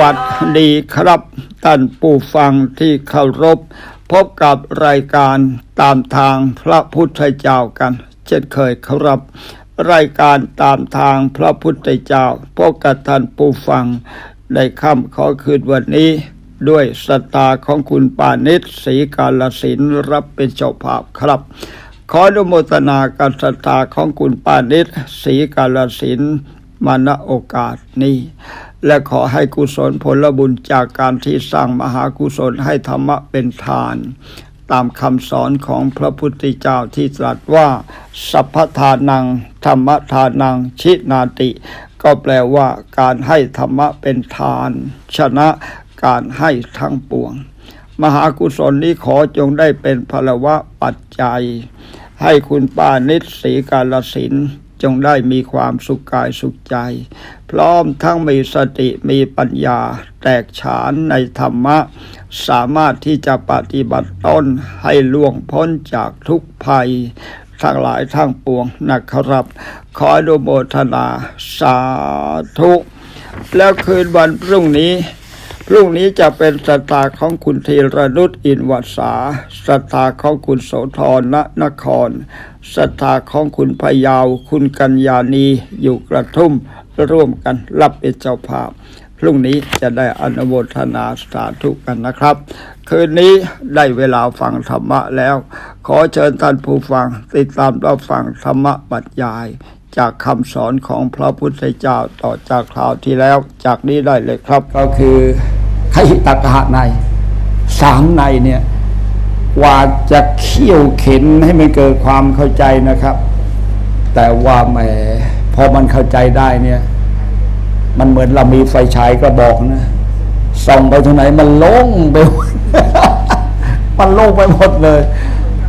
สวัสดีครับท่านผู้ฟังที่เคารพ พบกับรายการตามทางพระพุทธเจ้ากัน เช่นเคยครับ รายการตามทางพระพุทธเจ้าพบกับท่านผู้ฟังในค่ำขอคืนวันนี้ ด้วยสตาของคุณปานิชศรีกาลสินรับเป็นเจ้าภาพครับขออนุโมทนาการศรัทธาของคุณปานิชศรีกาลสินมาณโอกาสนี้ และขอให้กุศลผลบุญจากการที่สร้างมหากุศลให้ธรรมะเป็นทาน ตามคำสอนของพระพุทธเจ้าที่ตรัสว่า สัพพทานัง ธรรมทานัง ชินาติ ก็แปลว่าการให้ธรรมะเป็นทาน ชนะการให้ทั้งปวง มหากุศลนี้ขอจงได้เป็นพลวะปัจจัย ให้คุณป้านิสศรีกาลสินจงได้มีความสุขกายสุขใจ พร้อมทั้งมีสติมีปัญญา แตกฉานในธรรมะ สามารถที่จะปฏิบัติต้นให้ล่วงพ้นจากทุกภัย ทั้งหลายทั้งปวงนะครับ ขออนุโมทนาสาธุ แล้วคืนวันพรุ่งนี้พรุ่งนี้จะเป็นศรัทธาของคุณธีรนุชอินวัสาศรัทธาของคุณโสธรณนครศรัทธาของคุณพยาว คุณกัญญาณีอยู่กระทุ่ม ร่วมกันรับเป็นเจ้าภาพพรุ่งนี้จะได้อนุโมทนาสาธุกันนะครับ คืนนี้ได้เวลาฟังธรรมะแล้ว ขอเชิญท่านผู้ฟังติดตามรับฟังธรรมะบรรยาย จากคำสอนของพระพุทธเจ้าต่อจากคราวที่แล้ว จากนี้ได้เลยครับ ก็คือขหิตกหะในสามในเนี่ยกว่าจะเขี่ยวเข็นให้มันเกิดความเข้าใจนะครับ แต่ว่าแหม อมันเข้าใจได้เนี่ย มันเหมือนเรามีไฟฉายกระบอกนะส่องไปทางไหนมันโล่งไป มันโล่งไปหมดเลย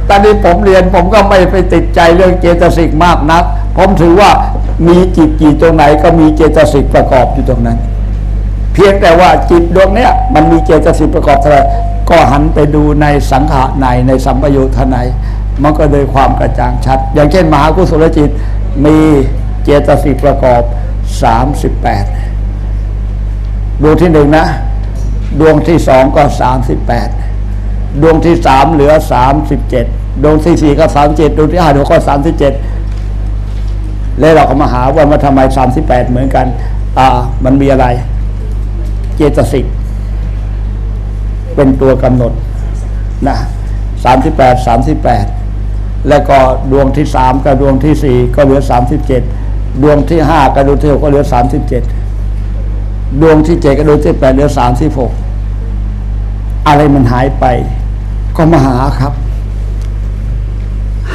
ตอนนี้ผมเรียนผมก็ไม่ไปติดใจเรื่องเจตสิกมากนัก ผมถือว่ามีจิตกี่ตรงไหนก็มีเจตสิกประกอบอยู่ตรงนั้น เพียงแต่ว่าจิตดวงเนี้ยมันมีเจตสิกประกอบเท่าไหร่ก็หันไปดูในสังขารในในสัมปยุทธในมันก็เลยความกระจ่างชัด อย่างเช่นมหากุศลจิตมี จตสิกประกอบ 38 ดวงที่หนึ่งนะ ดวงที่สองก็ 38 ดวงที่สามเหลือ 37 ดวงที่สี่ก็ 37 ดวงที่ห้าดวงก็ 37 แล้วเราก็มาหาว่ามาทำไม 38 เหมือนกัน อ่า มันมีอะไร เจตสิก เป็นตัวกำหนดนะ38 38 แล้วก็ดวงที่สามกับดวงที่สี่ก็เหลือ 37 ดวงที่ห้ากับดวงที่หกก็เหลือ37ดดวงที่เจ็ดกับดวงที่แปดเหลือ36อะไรมันหายไป ก็มาหาครับ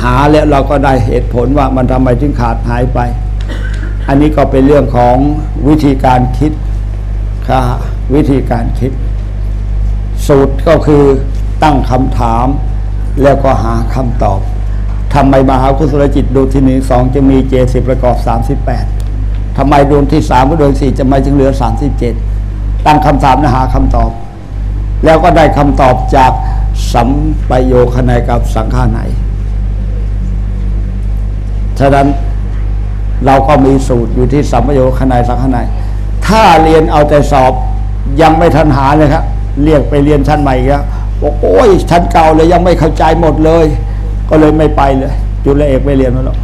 หาแล้วเราก็ได้เหตุผลว่ามันทำไมถึงขาดหายไป อันนี้ก็เป็นเรื่องของวิธีการคิดค่ะวิธีการคิด สูตรก็คือตั้งคำถามแล้วก็หาคำตอบ ทำไมมหากุศลจิตดวงที่หนึ่งสองจะมีเจสิบประกอบ38ทำไมดวงที่สามกับดวงสี่จะไม่จึงเหลือ37ตั้งคำถามและหาคำตอบ แล้วก็ได้คำตอบจากสัมปโยคในกับสังฆาในฉะนั้นเราก็มีสูตรอยู่ที่สัมปโยคณายสังขนายถ้าเรียนเอาแต่สอบยังไม่ทันหาเลยครับเรียกไปเรียนชั้นใหม่อีกแล้วบอกโอ้ยชั้นเก่าเลยยังไม่เข้าใจหมดเลย ก็เลยไม่ไปเลยจุลเอกไม่เรียนมาหรอก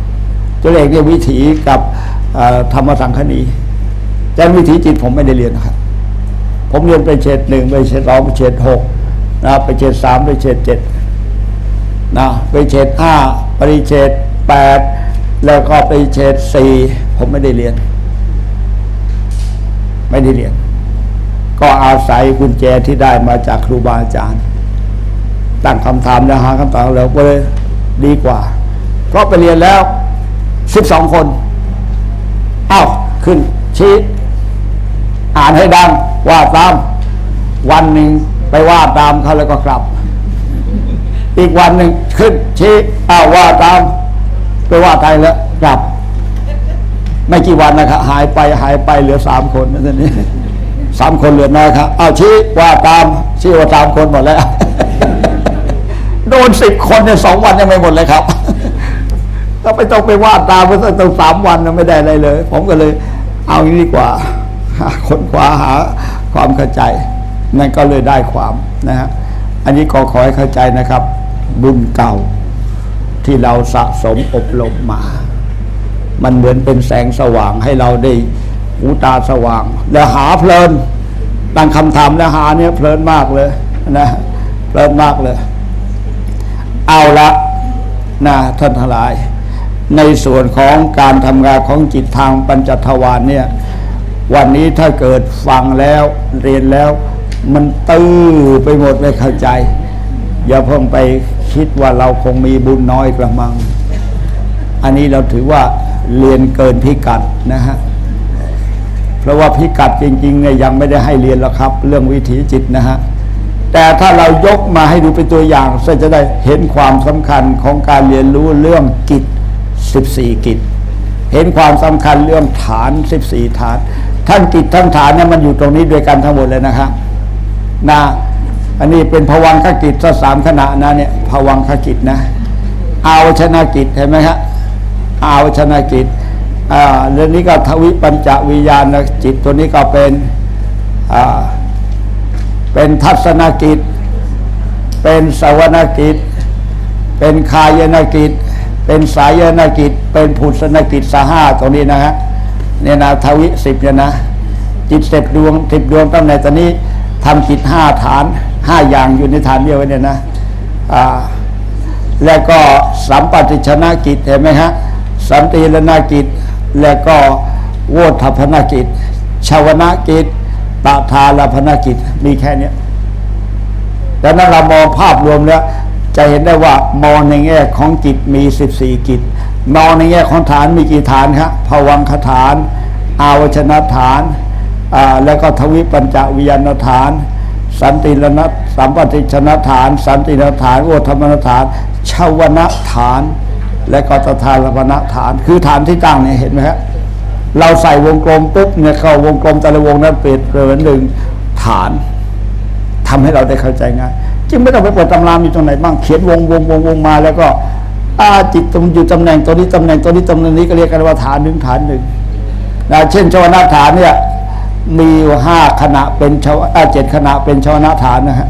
จุลเอกเนี่ยวิถีกับธรรมสังคณีแต่วิถีจิตผมไม่ได้เรียนนะครับ ผมเรียนไปเฉดหนึ่งไปเฉดสองไปเฉดหกนะไปเฉดสามไปเฉดเจ็ดนะไปเฉดห้าปริเฉดแปดแล้วก็ไปเฉดสี่ผมไม่ได้เรียน ไม่ได้เรียน ก็อาศัยกุญแจที่ได้มาจากครูบาอาจารย์ ตั้งคำถามแล้วหาคำตอบแล้วก็เลย ดีกว่า เพราะไปเรียนแล้วสิบสองคนอ้าวขึ้นชี้อ่านให้ดังว่าตาม วันหนึ่งไปว่าตามเขาแล้วก็กลับ อีกวันหนึ่งขึ้นชี้อ้าวว่าตาม ไปว่าไทยแล้วกลับ ไม่กี่วันนะครับหายไปหายไปเหลือสามคนนั่นนี่สามคนเหลือน้อยครับ เอ้าชี้ว่าตามชี้ว่าสามคนหมดแล้ว โดนสิบคนในสองวันยังไม่หมดเลยครับก็ไม่ต้องไปว่าตามเพราะต้องสามวันนะไม่ได้อะไรเลย ผมก็เลย เอาอย่างนี้ดีกว่าหาคนขวาหาความเข้าใจ นั่นก็เลยได้ความนะฮะอันนี้ก็ขอให้เข้าใจนะครับ บุญเก่าที่เราสะสมอบรมมา มันเหมือนเป็นแสงสว่างให้เราได้หูตาสว่าง และหาเพลินตั้งคำถามและหาเนี่ยเพลินมากเลยนะเพลินมากเลย เอาละนะท่านทั้งหลาย ในส่วนของการทำงานของจิตทางปัญจทวารเนี่ย วันนี้ถ้าเกิดฟังแล้วเรียนแล้วมันตื้อไปหมดไม่เข้าใจ อย่าเพิ่งไปคิดว่าเราคงมีบุญน้อยกระมัง อันนี้เราถือว่าเรียนเกินพิกัดนะฮะ เพราะว่าพิกัดจริงๆเนี่ยยังไม่ได้ให้เรียนหรอกครับ เรื่องวิถีจิตนะฮะ แต่ถ้าเรายกมาให้ดูเป็นตัวอย่างก็จะได้เห็นความสำคัญของการเรียนรู้เรื่องกิจ 14 กิจ เห็นความสำคัญเรื่องฐาน 14 ฐานท่านกิจทั้งฐานเนี่ยมันอยู่ตรงนี้ด้วยกันทั้งหมดเลยนะครับนะอันนี้เป็นภวังคกิจสสามขณะนะเนี่ยภวังคกิจนะอาวชนะกิจเห็นไหมฮะอาวชนะกิจอ่าเรื่องนี้ก็ทวิปัญจวิญญาณจิตตัวนี้ก็เป็นอ่า เป็นทัศนกิจ เป็นสวนกิจ เป็นคายนกิจ เป็นสายนกิจ เป็นผุสนกิจสห้าตรงนี้นะฮะเนี่ยนะทวิสิบเนี่ยนะ จิตเสร็จดวงสิบดวงตั้งในตอนนี้ทำจิตห้าฐานห้าอย่างอยู่ในฐานเดียวเนี่ยนะอ่าแล้วก็สัมปติชนะกิจเห็นไหมฮะสันติรณกิจ แล้วก็โวทัพนากิจชาวนากิจ ตาทาลพนกิจมีแค่นี้ยดังนั้นเรามองภาพรวมแล้ว จะเห็นได้ว่ามองในแง่ของจิตมี14กิจ มองในแง่ของฐานมีกี่ฐานครับภวังคฐาน อาวชนะฐานอ่าแล้วก็ทวิปัญจวิญญาณฐาน สันติรณสัมปติชนะฐาน สันติรณฐานโอธรรมนฐานชาวนะฐาน และก็ตถาลพนฐาน คือฐานที่ตั้งเนี่ยเห็นไหมครับ เราใส่วงกลมปุ๊บเนี่ยเข้าวงกลมแต่ละวงนั้นเปลี่ยนเป็นหนึ่งฐานทำให้เราได้เข้าใจง่ายจึงไม่ต้องไปเปิดตำรามีตรงไหนบ้างเขียนวงวงวงวงมา แล้วก็อาจิตตรงอยู่ตำแหน่งตัวนี้ตำแหน่งตัวนี้ตำแหน่งนี้ก็เรียกกันว่าฐานหนึ่งฐานหนึ่งนะเช่นชาวนาฐานเนี่ยมีห้าขณะเป็นชาวเจ็ดขณะเป็นชาวนาฐานนะฮะ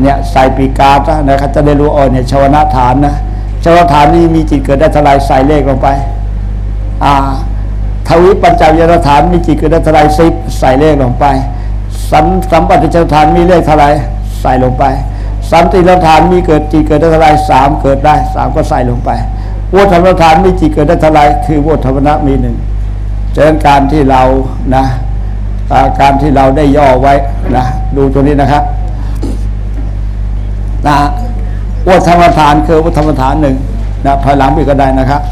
เนี่ยใส่ปีกาซะนะครับจะได้รู้อ๋อเนี่ยชาวนาฐานนะชาวนาฐานนี่มีจิตเกิดได้ทลายใส่เลขลงไป อ่า ทวิปัญจวิญญาณฐานมีจิตเกิดได้เทลายสิบใส่เลขลงไป สัมสัมปติชฐานมีเลขเท่าไรใส่ลงไป สันติรฐานมีเกิดจิตเกิดได้เท่าไรสามเกิดได้สามก็ใส่ลงไปโวธรรมฐานมีจิตเกิดได้เท่าไรคือโวธรรมะมีหนึ่งฉะนั้นการที่เรานะการที่เราได้ย่อไว้นะดูตัวนี้นะครับนะวัฏธรรมฐานคือวัฏธรรมฐานหนึ่งนะถอยหลังไปก็ได้นะครับ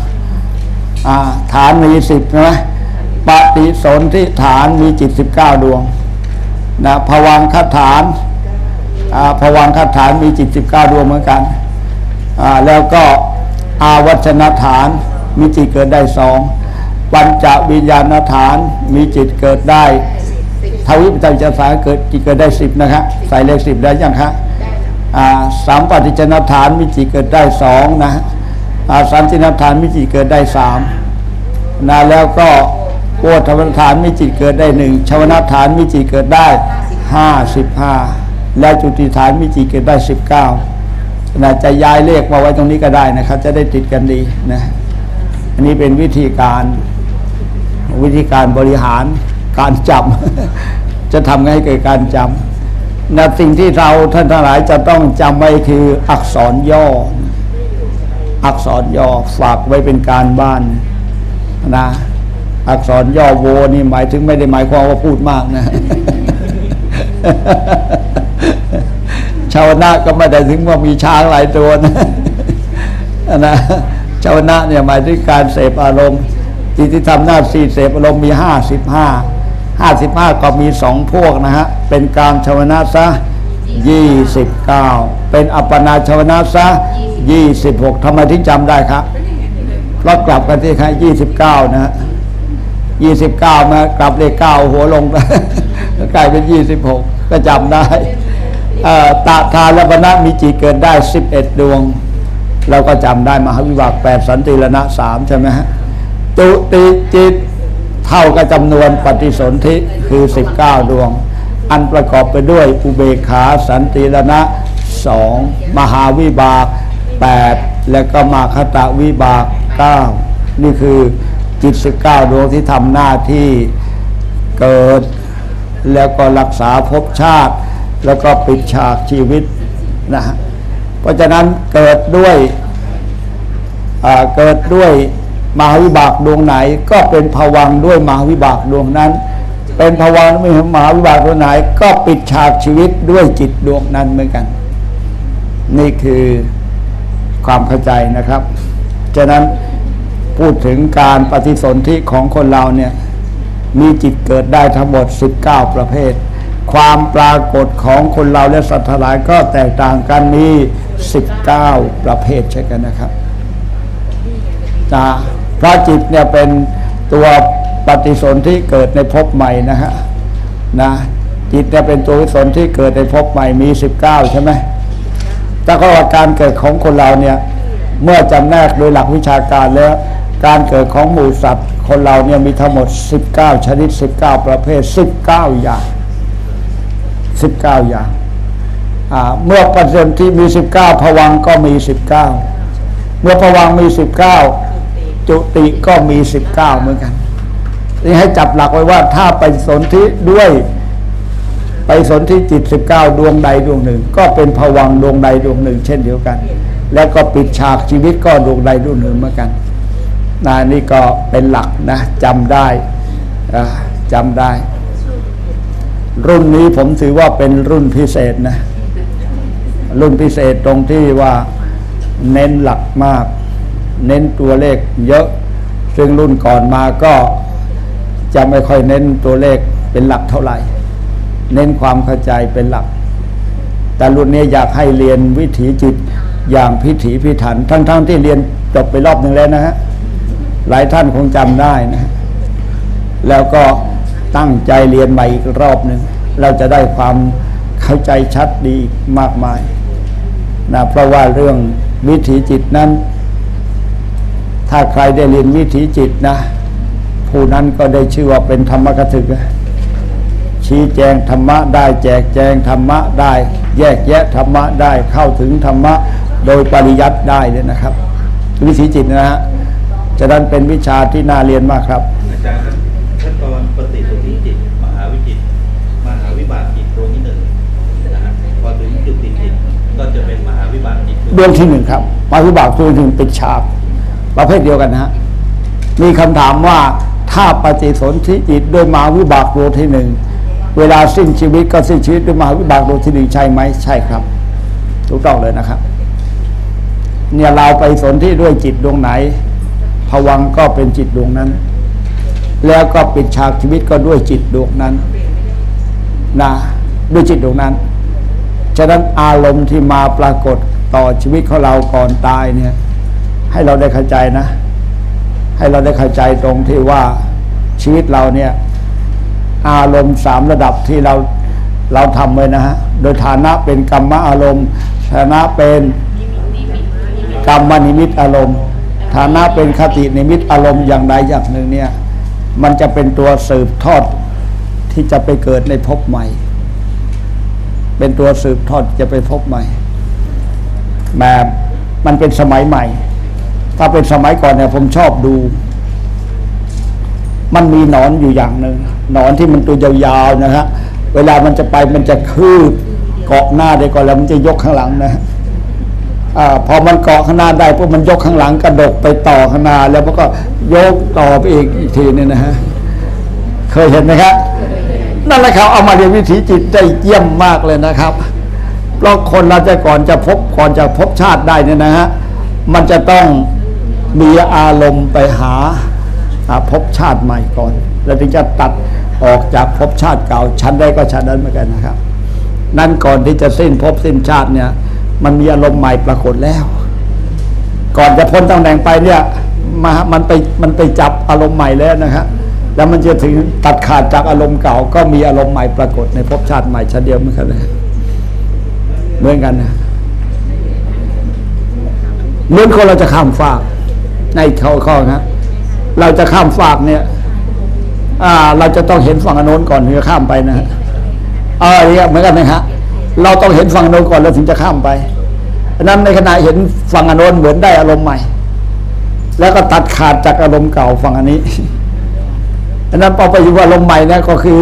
ฐานมีสิบใช่ไหม ปฏิสนธิฐานมีจิตสิบเก้าดวงนะภวังคฐานอ่าภวังคฐานมีจิตสิบเก้าดวงเหมือนกันอ่าแล้วก็อาวัชนฐานมีจิตเกิดได้สองปัญจวิญญาณฐานมีจิตเกิดได้ทวิปัญจสาเกิดจิตเกิดได้สิบนะครับใส่เลขสิบได้ยังครับอ่าสามปฏิจนฐานมีจิตเกิดได้สองนะอ่าสามจินฐานมีจิตเกิดได้สามนะแล้วก็ โอธรรมฐานมีจิตเกิดได้หนึ่งชาวนาฐานมีจิตเกิดได้ห้าสิบห้าและจุติฐานมีจิตเกิดได้สิบเก้านะจะย้ายเลขมาไว้ตรงนี้ก็ได้นะครับ จะได้ติดกันดีนะอันนี้เป็นวิธีการวิธีการบริหารการจำจะทำให้เกิดการจำนะสิ่งที่เราท่านทั้งหลายจะต้องจำไว้คืออักษรย่อ อักษรย่อฝากไว้เป็นการบ้านนะ อักษรย่อโวนี่หมายถึงไม่ได้หมายความว่าพูดมากนะ ชาวนาก็ไม่ได้ถึงว่ามีช้างหลายตัวนะนะชาวนะเนี่ยหมายถึงการเสพอารมณ์จิตที่ทำหน้าที่เสพอารมณ์มีห้าสิบห้าห้าสิบห้าก็มีสองพวกนะฮะ เป็นการชาวนะซะยี่สิบเก้าเป็นอัปปนาชาวนะซะยี่สิบหกทำไมถึงจำได้ครับเรากลับกันที่ใครยี่สิบเก้านะฮะ ยี่สิบเก้ามากลับเลขเก้าหัวลงไปก็กลายเป็นยี่สิบหกก็จำได้ตาทาลปนะมีจิตเกิดได้สิบเอ็ดดวง เราก็จำได้มหาวิบากแปดสันติรณะสามใช่ไหมฮะตุติจิตเท่ากับจำนวนปฏิสนธิคือ19ดวง อันประกอบไปด้วยอุเบขาสันติรณะสองมหาวิบาก8และก็มาคตะวิบาก9นี่คือ จิต19ดวงที่ทำหน้าที่เกิด แล้วก็รักษาภพชาติ แล้วก็ปิดฉากชีวิตนะเพราะฉะนั้นเกิดด้วยเกิดด้วยมหาวิบากดวงไหน ก็เป็นภวังด้วยมหาวิบากดวงนั้น เป็นภวังไม่มหาวิบากดวงไหน ก็ปิดฉากชีวิตด้วยจิตดวงนั้นเหมือนกัน นี่คือความเข้าใจนะครับ ฉะนั้น พูดถึงการปฏิสนธิของคนเราเนี่ยมีจิตเกิดได้ทั้งหมด 19 ประเภท ความปรากฏของคนเราและสัตว์ทั้งหลายก็แตกต่างกันมี 19 ประเภทใช่กันนะครับนะเพระจิตเนี่ยเป็นตัวปฏิสนธิเกิดในภพใหม่นะฮะนะจิตเนี่ยเป็นตัวปฏิสนธิเกิดในภพใหม่มี 19 ใช่ไหมแต่ก็ว่าการเกิดของคนเราเนี่ยเมื่อจำแนกโดยหลักวิชาการแล้ว การเกิดของหมู่สัตว์ คนเราเนี่ยมีทั้งหมด 19 ชนิด 19 ประเภท 19 อย่าง 19 อย่างอ่าเมื่อปฏิสนธิมี 19ผวังก็มี 19 เมื่อผวังมี 19 จุติก็มี 19 เหมือนกันนี่ให้จับหลักไว้ว่าถ้าไปสนธิด้วยไปสนธิจิต 19 ดวงใดดวงหนึ่ง ก็เป็นผวังดวงใดดวงหนึ่ง เช่นเดียวกัน แล้วก็ปิดฉากชีวิตก็ดวงใดดวงหนึ่งเหมือนกัน นะนี่ก็เป็นหลักนะจำได้จำได้ รุ่นนี้ผมถือว่าเป็นรุ่นพิเศษนะ รุ่นพิเศษตรงที่ว่าเน้นหลักมาก เน้นตัวเลขเยอะ ซึ่งรุ่นก่อนมาก็จะไม่ค่อยเน้นตัวเลขเป็นหลักเท่าไหร่ เน้นความเข้าใจเป็นหลัก แต่รุ่นนี้อยากให้เรียนวิถีจิตอย่างพิถีพิถัน ทั้งๆที่เรียนจบไปรอบหนึ่งแล้วนะฮะ หลายท่านคงจำได้นะ แล้วก็ตั้งใจเรียนใหม่อีกรอบหนึ่งเราจะได้ความเข้าใจชัดดีมากมายนะเพราะว่าเรื่องวิถีจิตนั้น ถ้าใครได้เรียนวิถีจิตนะ ผู้นั้นก็ได้ชื่อว่าเป็นธรรมกถึกนะชี้แจงธรรมะได้แจกแจงธรรมะได้ แยกแยะธรรมะได้เข้าถึงธรรมะโดยปริยัติได้เลยนะครับ วิถีจิตนะฮะ ฉะนั้นเป็นวิชาที่น่าเรียนมากครับ อาจารย์ครับขั้นตอนปฏิสนธิจิต มหาวิจิต มหาวิบากจิตดวงที่หนึ่งนะฮะพอถึงจุดติดจิตก็จะเป็นมหาวิบากจิตดวงที่หนึ่งครับมาวิบากตัวหนึ่งปิดฉากประเภทเดียวกันนะฮะมีคำถามว่าถ้าปฏิสนธิจิตด้วยมาวิบากดวงที่หนึ่งเวลาสิ้นชีวิตก็สิ้นชีวิตด้วยมาวิบากดวงที่หนึ่งใช่ไหมใช่ครับ ถูกต้องเลยนะครับ เนี่ยเราไปสนที่ด้วยจิตดวงไหน ผวังก็เป็นจิตดวงนั้น แล้วก็ปิดฉากชีวิตก็ด้วยจิตดวงนั้นนะด้วยจิตดวงนั้น ฉะนั้นอารมณ์ที่มาปรากฏต่อชีวิตของเราก่อนตายเนี่ย ให้เราได้เข้าใจนะ ให้เราได้เข้าใจตรงที่ว่าชีวิตเราเนี่ย อารมณ์สามระดับที่เราเราทำไว้นะฮะ โดยฐานะเป็นกรรมอารมณ์ฐานะเป็นกรรมนิมิตอารมณ์ ฐานะเป็นคตินิมิตอารมณ์อย่างใดอย่างหนึ่งเนี่ย มันจะเป็นตัวสืบทอดที่จะไปเกิดในภพใหม่ เป็นตัวสืบทอดจะไปพบใหม่แบบมันเป็นสมัยใหม่ ถ้าเป็นสมัยก่อนเนี่ยผมชอบดู มันมีหนอนอยู่อย่างหนึ่งหนอนที่มันตัวยาวๆนะฮะเวลามันจะไปมันจะคืบเกาะหน้าได้ก่อนแล้วมันจะยกข้างหลังนะฮะ อพอมันเกาะข้างหน้าได้พวกมันยกข้างหลังกระดกไปต่อข้างหน้าแล้วมันก็ยกต่อไปอีกอีกทีนึงนะฮะเคยเห็นไหมครับนั่นแหละครับเอามาเรียนวิถีจิตได้เยี่ยมมากเลยนะครับเพราะคนเราจะก่อนจะพบก่อนจะพบชาติได้เนี่ยนะฮะมันจะต้องมีอารมณ์ไปหาหาพบชาติใหม่ก่อน แล้วถึงจะตัดออกจากภพชาติเก่าชั้นได้ก็ชั้นนั้นเหมือนกันนะครับ นั่นก่อนที่จะสิ้นภพสิ้นชาติเนี่ย มันมีอารมณ์ใหม่ปรากฏแล้ว ก่อนจะพ้นตำแหน่งไปเนี่ยมามันไปมันไปจับอารมณ์ใหม่แล้วนะครับแล้วมันจะถึงตัดขาดจากอารมณ์เก่า ก็มีอารมณ์ใหม่ปรากฏในภพชาติใหม่ชั้นเดียวเหมือนกันเลยเหมือนกันนะเหมือนคนเราจะข้ามฟากในเขาข้อนะเราจะข้ามฟากเนี่ย อ่า เราจะต้องเห็นฝั่งโน้นก่อนถึงจะข้ามไปนะฮะเอออเงี้ยเหมือนกันไหมฮะ เราต้องเห็นฝั่งโน้นก่อนแล้วถึงจะข้ามไปนั้นในขณะเห็นฝั่งโน้นเหมือนได้อารมณ์ใหม่ แล้วก็ตัดขาดจากอารมณ์เก่าฝั่งอันนี้อันนั้นพอไปอยู่อารมณ์ใหม่เนะก็คือ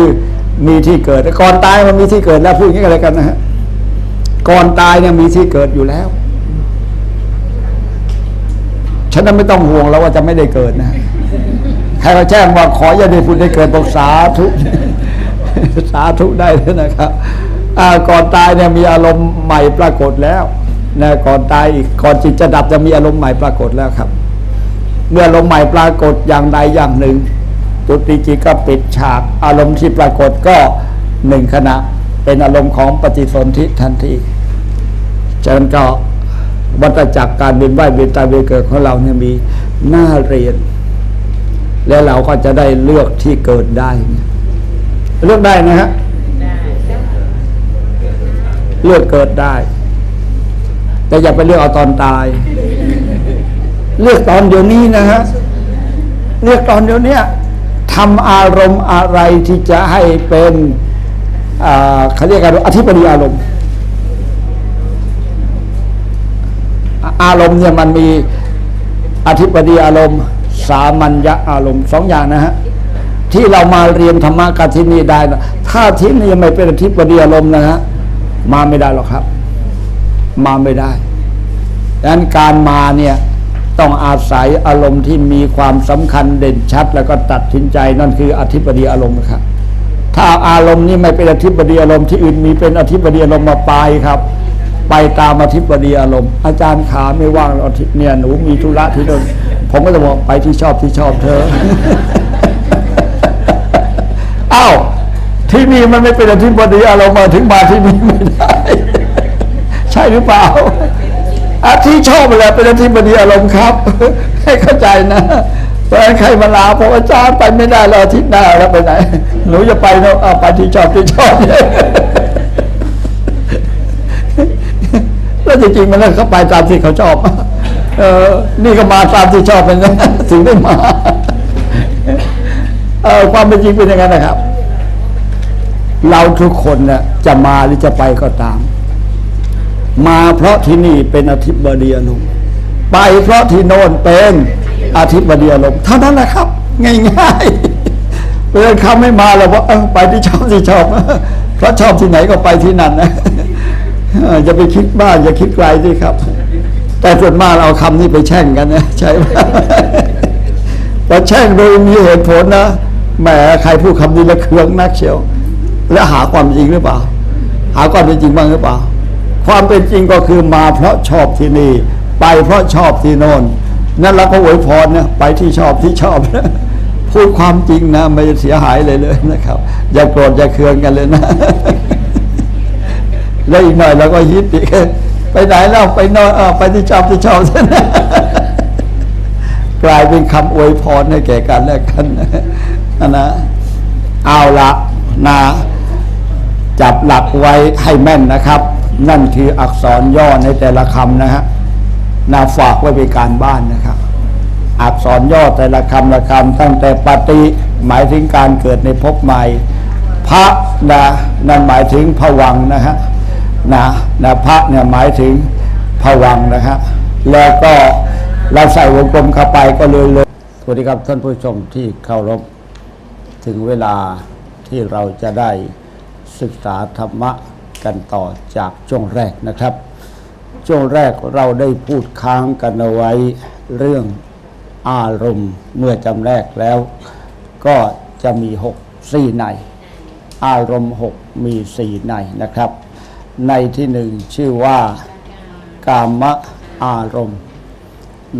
มีที่เกิดก่อนตายมันมีที่เกิดแล้วพูดอย่างนี้กันเลยกันนะฮะก่อนตายเนี่ยมีที่เกิดอยู่แล้วฉะนั้นไม่ต้องห่วงแล้วว่าจะไม่ได้เกิดนะใครมาแจ้งว่าขออย่าได้พูดได้เกิดบอกสาธุ สาธุได้เลยนะครับ ก่อนตายเนี่ยมีอารมณ์ใหม่ปรากฏแล้วนะก่อนตายอีกก่อนจิตจะดับจะมีอารมณ์ใหม่ปรากฏแล้วครับ เมื่ออารมณ์ใหม่ปรากฏอย่างใดอย่างหนึ่งจุติจิตก็ปิดฉากอารมณ์ที่ปรากฏก็หนึ่งขณะ เป็นอารมณ์ของปฏิสนธิทันทีฉะนั้นก็วัฏจักรการเวียนว่ายเวียนตายเวียนเกิดของเราเนี่ยมีหน้าเรียน แล้วเราก็จะได้เลือกที่เกิดได้ เลือกได้นะฮะ เลือกเกิดได้ แต่อย่าไปเลือกเอาตอนตาย เลือกตอนเดี๋ยวนี้นะฮะเลือกตอนเดี๋ยวนี้ทำอารมณ์อะไรที่จะให้เป็นอ่าเขาเรียกกันว่าอธิปดีอารมณ์ อารมณ์เนี่ยมันมีอธิปดีอารมณ์ สามัญญะอารมณ์สองอย่างนะฮะที่เรามาเรียนธรรมะกันที่นี่ได้นะถ้าที่นี่ไม่เป็นอธิปดีอารมณ์นะฮะ มาไม่ได้หรอกครับ มาไม่ได้ดังนั้นการมาเนี่ยต้องอาศัยอารมณ์ที่มีความสำคัญเด่นชัด แล้วก็ตัดสินใจนั่นคืออธิปดีอารมณ์ครับ ถ้าอารมณ์นี้ไม่เป็นอธิปดีอารมณ์ที่อื่นมีเป็นอธิปดีอารมณ์มาไปครับ ไปตามอธิปดีอารมณ์ อาจารย์ขาไม่ว่างอาทิตย์เนี่ยหนูมีธุระที่โน่นผมก็จะบอกไปที่ชอบที่ชอบเธอ อ้าว ที่นี่มันไม่เป็นอธิบดีอารมณ์มาถึงมาที่นี่ไม่ได้ ใช่หรือเปล่าอาที่ชอบอะไรเป็นอธิบดีอารมณ์ครับ ให้เข้าใจนะเพราะฉะนั้นใครมาลาพระอาจารย์ไปไม่ได้แล้วอาทิตย์หน้าแล้วไปไหนหนูจะไปเนาะเอาไปที่ชอบที่ชอบแล้วจริงๆมันก็ไปตามที่เขาชอบเออนี่ก็มาตามที่ชอบเป็นถึงได้มาเออความเป็นจริงเป็นยังไงนะครับ เราทุกคนน่ะจะมาหรือจะไปก็ตาม มาเพราะที่นี่เป็นอธิบดีอารมณ์ไปเพราะที่โน่นเป็นอธิบดีอารมณ์เท่านั้นแหละครับ ง่ายๆเพราะฉะนั้นเขาไม่มาเราว่าเออไปที่ชอบที่ชอบเพราะชอบที่ไหนก็ไปที่นั่นนะอย่าไปคิดบ้านอย่าคิดไกลสิครับ แต่ส่วนมากเราเอาคำนี้ไปแช่งกันนะใช่ไหมพอแช่งโดยมีเหตุผลนะแหมใครพูดคำนี้ล้วเคืองนักเชียว แล้วหาความจริงหรือเปล่า หาความเป็นจริงบ้างหรือเปล่า ความเป็นจริงก็คือมาเพราะชอบที่นี่ ไปเพราะชอบที่โน่นนั่นเราก็อวยพรนะไปที่ชอบที่ชอบนะพูดความจริงนะไม่เสียหายเลยเลยนะครับ อย่าโกรธอย่าเคืองกันเลยนะ แล้วอีกหน่อยเราก็ฮิตอีกไปไหนแล้วไปนอนไปที่ชอบที่ชอบกลายเป็นคำอวยพรให้แก่กันและกันนะนะเอาละนะ จับหลักไว้ให้แม่นนะครับ นั่นคืออักษรย่อในแต่ละคำนะฮะนาฝากไว้เป็นการบ้านนะครับ อักษรย่อแต่ละคำละคำตั้งแต่ปฏิหมายถึงการเกิดในภพใหม่ พระนะนั่นหมายถึงผวังนะฮะนะนะพระเนี่ยหมายถึงผวังนะฮะแล้วก็เราใส่วงกลมเข้าไปก็เลยเลยสวัสดีครับท่านผู้ชมที่เคารพถึงเวลาที่เราจะได้ ศึกษาธรรมะกันต่อจากช่วงแรกนะครับ ช่วงแรกเราได้พูดค้างกันเอาไว้เรื่องอารมณ์เมื่อจำแรกแล้ว ก็จะมีหกสี่ใน อารมณ์หกมีสี่ในนะครับ ในที่หนึ่งชื่อว่ากามะอารมณ์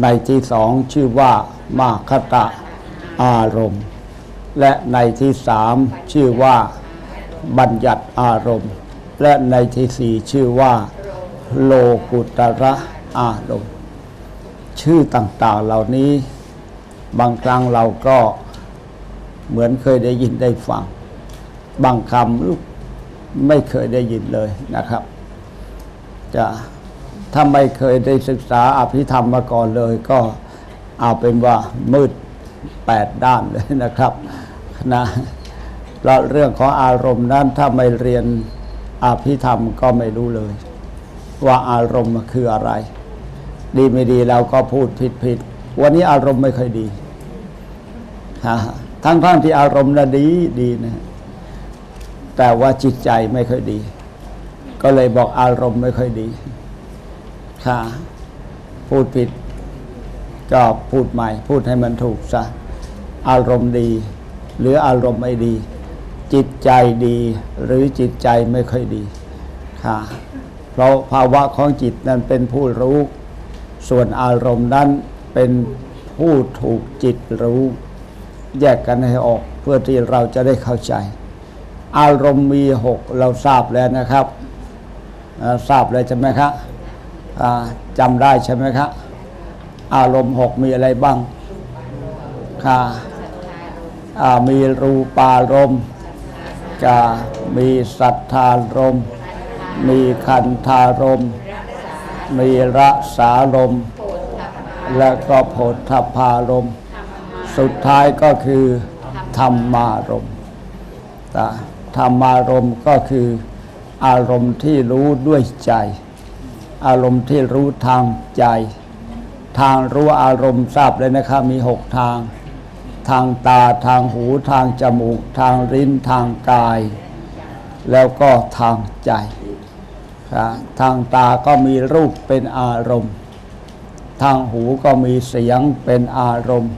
ในที่สองชื่อว่ามาคตะอารมณ์ และในที่สามชื่อว่า บัญญัติอารมณ์ และในที่สี่ชื่อว่า โลกุตระอารมณ์ ชื่อต่างๆเหล่านี้ บางครั้งเราก็เหมือนเคยได้ยินได้ฟัง บางคำไม่เคยได้ยินเลยนะครับ จะถ้าไม่เคยได้ศึกษาอภิธรรมมาก่อนเลยก็เอาเป็นว่ามืดแปดด้านเลยนะครับนะ เราเรื่องของอารมณ์นั้นถ้าไม่เรียนอภิธรรมก็ไม่รู้เลย ว่าอารมณ์คืออะไร ดีไม่ดีเราก็พูดผิดผิดวันนี้อารมณ์ไม่ค่อยดีทั้งทั้งที่อารมณ์น่ะดีดีนะแต่ว่าจิตใจไม่ค่อยดี ก็เลยบอกอารมณ์ไม่ค่อยดีค่ะพูดผิดก็พูดใหม่ พูดให้มันถูกซะอารมณ์ดี หรืออารมณ์ไม่ดี จิตใจดีหรือจิตใจไม่ค่อยดีค่ะเพราะภาวะของจิตนั้นเป็นผู้รู้ ส่วนอารมณ์นั้นเป็นผู้ถูกจิตรู้ แยกกันให้ออกเพื่อที่เราจะได้เข้าใจ อารมณ์มีหกเราทราบแล้วนะครับทราบเลยใช่ไหมครับจำได้ใช่ไหมครับอารมณ์หกมีอะไรบ้างค่ะมีรูปารมณ์ กามีสัทธารม มีคันธารม มีระสารม และก็โผฏฐพารม สุดท้ายก็คือธรรมารมณ์นะธรรมารมก็คืออารมณ์ที่รู้ด้วยใจ อารมณ์ที่รู้ทางใจ ทางรู้อารมณ์ทราบเลยนะครับมีหกทาง ทางตาทางหูทางจมูก ทางลิ้นทางกาย แล้วก็ทางใจครับทางตาก็มีรูปเป็นอารมณ์ ทางหูก็มีเสียงเป็นอารมณ์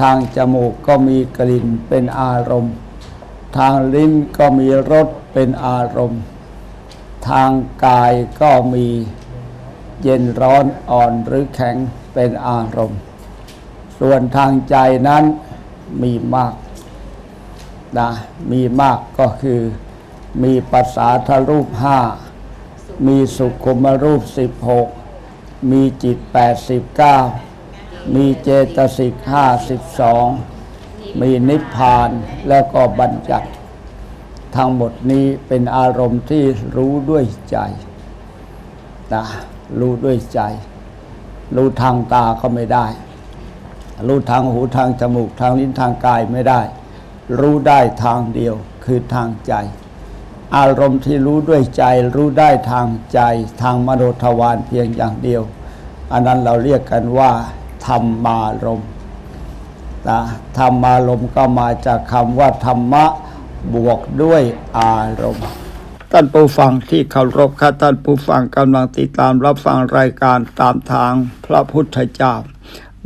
ทางจมูกก็มีกลิ่นเป็นอารมณ์ ทางลิ้นก็มีรสเป็นอารมณ์ ทางกายก็มีเย็นร้อนอ่อนหรือแข็งเป็นอารมณ์ ส่วนทางใจนั้นมีมากนะมีมากก็คือมีภาษาทรูปห้ามีสุขุมรูปสิบหกมีจิตแปดสิบเก้ามีเจตสิกห้าสิบสองมีนิพพานแล้วก็บัญญัติทั้งหมดนี้เป็นอารมณ์ที่รู้ด้วยใจนะรู้ด้วยใจ รู้ทางตาก็ไม่ได้ รู้ทางหูทางจมูกทางลิ้นทางกายไม่ได้ รู้ได้ทางเดียวคือทางใจ อารมณ์ที่รู้ด้วยใจ รู้ได้ทางใจทางมโนทวารเพียงอย่างเดียว อันนั้นเราเรียกกันว่า ธรรมารมณ์นะธรรมารมณ์ก็มาจากคำว่าธรรมะบวกด้วยอารมณ์ท่านผู้ฟังที่เคารพค่ะท่านผู้ฟังกำลังติดตามรับฟังรายการตามทางพระพุทธเจ้า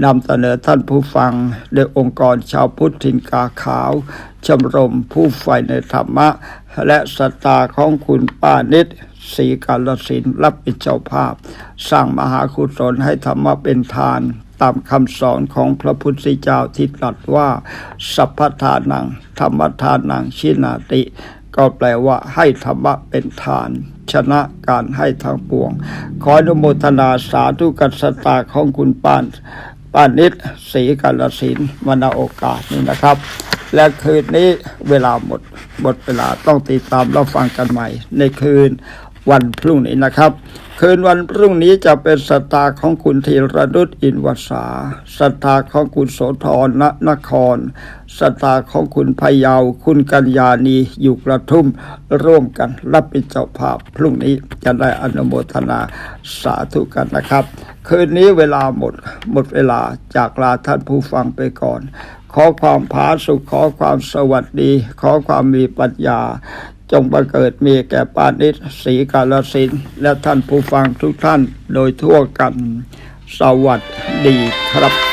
นำเสนอท่านผู้ฟังโดยองค์กรชาวพุทธินกาขาว ชมรมผู้ใฝ่ในธรรมะ และสตาของคุณป้านิดศรีกาลสินรับเป็นเจ้าภาพ สร้างมหากุศลให้ธรรมะเป็นทาน ตามคำสอนของพระพุทธเจ้าที่ตรัสว่า สัพพทานัง ธรรมทานังชินาติ ก็แปลว่าให้ธรรมะเป็นทานชนะการให้ทางปวง ขออนุโมทนาสาธุกัสตาของคุณป้าน ป้านิดศรีกาลสินธุ์วนาโอกาสนี่นะครับ และคืนนี้เวลาหมดหมดเวลาต้องติดตามรับฟังกันใหม่ ในคืนวันพรุ่งนี้นะครับ คืนวันพรุ่งนี้จะเป็นสตาของคุณธีรนุชอินวสาสตาของคุณโสธรณนคร สตาของคุณพยาว คุณกัญญาณีอยู่กระทุ่มร่วมกันรับเป็นเจ้าภาพ พรุ่งนี้จะได้อนุโมทนาสาธุกันนะครับ คืนนี้เวลาหมดหมดเวลาจากลาท่านผู้ฟังไปก่อน ขอความผาสุขขอความสวัสดี ขอความมีปัญญาจงบังเกิดมีแก่ปานิชศรีกาลสิน และท่านผู้ฟังทุกท่านโดยทั่วกัน สวัสดีครับ